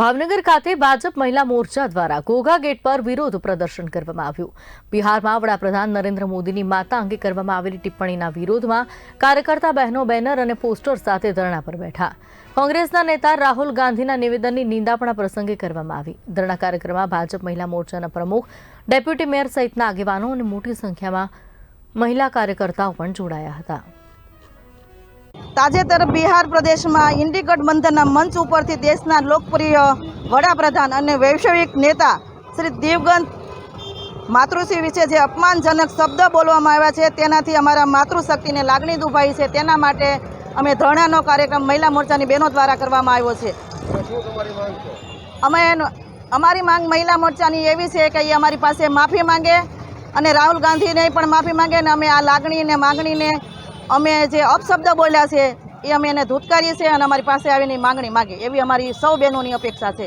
ભાવનગર ખાતે ભાજપ મહિલા મોરચા દ્વારા ઘોઘા ગેટ પર વિરોધ પ્રદર્શન કરવામાં આવ્યું. બિહારમાં વડાપ્રધાન નરેન્દ્ર મોદીની માતા અંગે કરવામાં આવેલી ટિપ્પણીના વિરોધમાં કાર્યકર્તા બહેનો બેનર અને પોસ્ટર સાથે ધરણા પર બેઠા. કોંગ્રેસના નેતા રાહુલ ગાંધીના નિવેદનની નિંદા પણ પ્રસંગે કરવામાં આવી. ધરણા કાર્યક્રમમાં ભાજપ મહિલા મોરચાના પ્રમુખ, ડેપ્યુટી મેયર સહિતના આગેવાનો અને મોટી સંખ્યામાં મહિલા કાર્યકર્તાઓ પણ જોડાયા હતા. તાજેતર બિહાર પ્રદેશમાં ઇન્ડી ગઠબંધનના મંચ ઉપરથી દેશના લોકપ્રિય વડાપ્રધાન અને વૈશ્વિક નેતા શ્રી દેવગંત માતૃશ્રી વિશે જે અપમાનજનક શબ્દ બોલવામાં આવ્યા છે, તેનાથી અમારા માતૃશક્તિને લાગણી દુભાઈ છે. તેના માટે અમે ધરણાનો કાર્યક્રમ મહિલા મોરચાની બહેનો દ્વારા કરવામાં આવ્યો છે. અમે અમારી માંગ મહિલા મોરચાની એવી છે કે એ અમારી પાસે માફી માંગે અને રાહુલ ગાંધીને પણ માફી માંગે અને અમે આ લાગણીને, માંગણીને અમે જે અપશબ્દ બોલ્યા છે, એ અમે એને ધૂતકારીએ છીએ અને અમારી પાસે આવીને માંગણી માગે. એવી અમારી સૌ બહેનોની અપેક્ષા છે.